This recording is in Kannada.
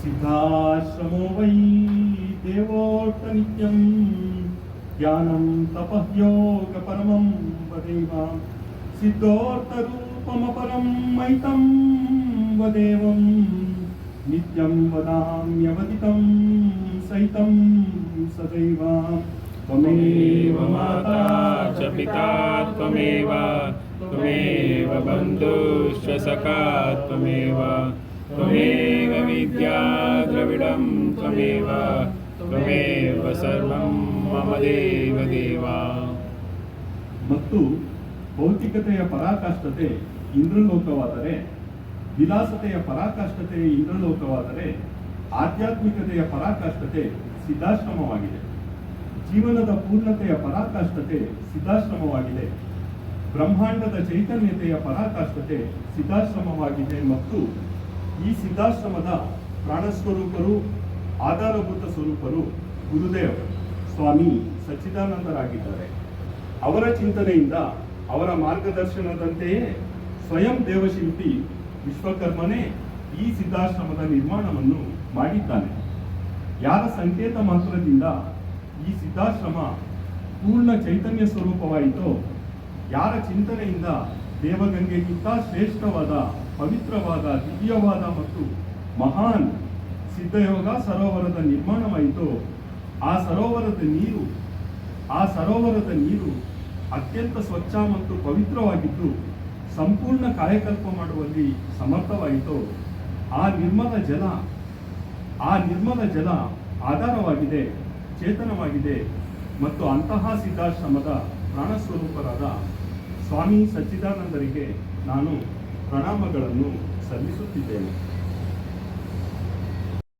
सिद्धाश्रमो वै देवोट्टनित्यं ज्ञानं तपः योगपरमं वदेव सिद्धोत्तरूपमपरं मयितं वदेवं नित्यं वदाम्यवदितं सहितं सदैव। त्वमेव माता च पिता त्वमेव त्वमेव बन्धुश्च सखा त्वमेव त्वमेव विद्या द्रविडं त्वमेव त्वमेव सर्वं मम देव देवा ಮತ್ತು ಭೌತಿಕತೆಯ ಪರಾಕಾಷ್ಠತೆ ಇಂದ್ರಲೋಕವಾದರೆ ವಿಲಾಸತೆಯ ಪರಾಕಾಷ್ಠತೆ ಇಂದ್ರಲೋಕವಾದರೆ ಆಧ್ಯಾತ್ಮಿಕತೆಯ ಪರಾಕಾಷ್ಠತೆ ಸಿದ್ಧಾಶ್ರಮವಾಗಿದೆ ಜೀವನದ ಪೂರ್ಣತೆಯ ಪರಾಕಾಷ್ಠತೆ ಸಿದ್ಧಾಶ್ರಮವಾಗಿದೆ ಬ್ರಹ್ಮಾಂಡದ ಚೈತನ್ಯತೆಯ ಪರಾಕಾಷ್ಠತೆ ಸಿದ್ಧಾಶ್ರಮವಾಗಿದೆ ಮತ್ತು ಈ ಸಿದ್ಧಾಶ್ರಮದ ಪ್ರಾಣಸ್ವರೂಪರು, ಆಧಾರಭೂತ ಸ್ವರೂಪರು ಗುರುದೇವ್ ಸ್ವಾಮಿ ಸಚ್ಚಿದಾನಂದರಾಗಿದ್ದಾರೆ. ಅವರ ಚಿಂತನೆಯಿಂದ ಅವರ ಮಾರ್ಗದರ್ಶನದಂತೆಯೇ ಸ್ವಯಂ ದೇವಶಿಲ್ಪಿ ವಿಶ್ವಕರ್ಮನೇ ಈ ಸಿದ್ಧಾಶ್ರಮದ ನಿರ್ಮಾಣವನ್ನು ಮಾಡಿದ್ದಾನೆ. ಯಾರ ಸಂಕೇತ ಮಾತ್ರದಿಂದ ಈ ಸಿದ್ಧಾಶ್ರಮ ಪೂರ್ಣ ಚೈತನ್ಯ ಸ್ವರೂಪವಾಯಿತೋ, ಯಾರ ಚಿಂತನೆಯಿಂದ ದೇವಗಂಗೆಗಿಂತ ಶ್ರೇಷ್ಠವಾದ, ಪವಿತ್ರವಾದ, ದಿವ್ಯವಾದ ಮತ್ತು ಮಹಾನ್ ಸಿದ್ಧಯೋಗ ಸರೋವರದ ನಿರ್ಮಾಣವಾಯಿತು, ಆ ಸರೋವರದ ನೀರು, ಆ ಸರೋವರದ ನೀರು ಅತ್ಯಂತ ಸ್ವಚ್ಛ ಮತ್ತು ಪವಿತ್ರವಾಗಿದ್ದು ಸಂಪೂರ್ಣ ಕಾಯಕಲ್ಪ ಮಾಡುವಲ್ಲಿ ಸಮರ್ಥವಾಯಿತು, ಆ ನಿರ್ಮಲ ಜಲ, ಆ ನಿರ್ಮಲ ಜಲ ಆಧಾರವಾಗಿದೆ, ಚೇತನವಾಗಿದೆ ಮತ್ತು ಅಂತಹ ಸಿದ್ಧಾಶ್ರಮದ ಪ್ರಾಣಸ್ವರೂಪರಾದ ಸ್ವಾಮಿ ಸಚ್ಚಿದಾನಂದರಿಗೆ ನಾನು ಪ್ರಣಾಮಗಳನ್ನು ಸಲ್ಲಿಸುತ್ತಿದ್ದೇನೆ.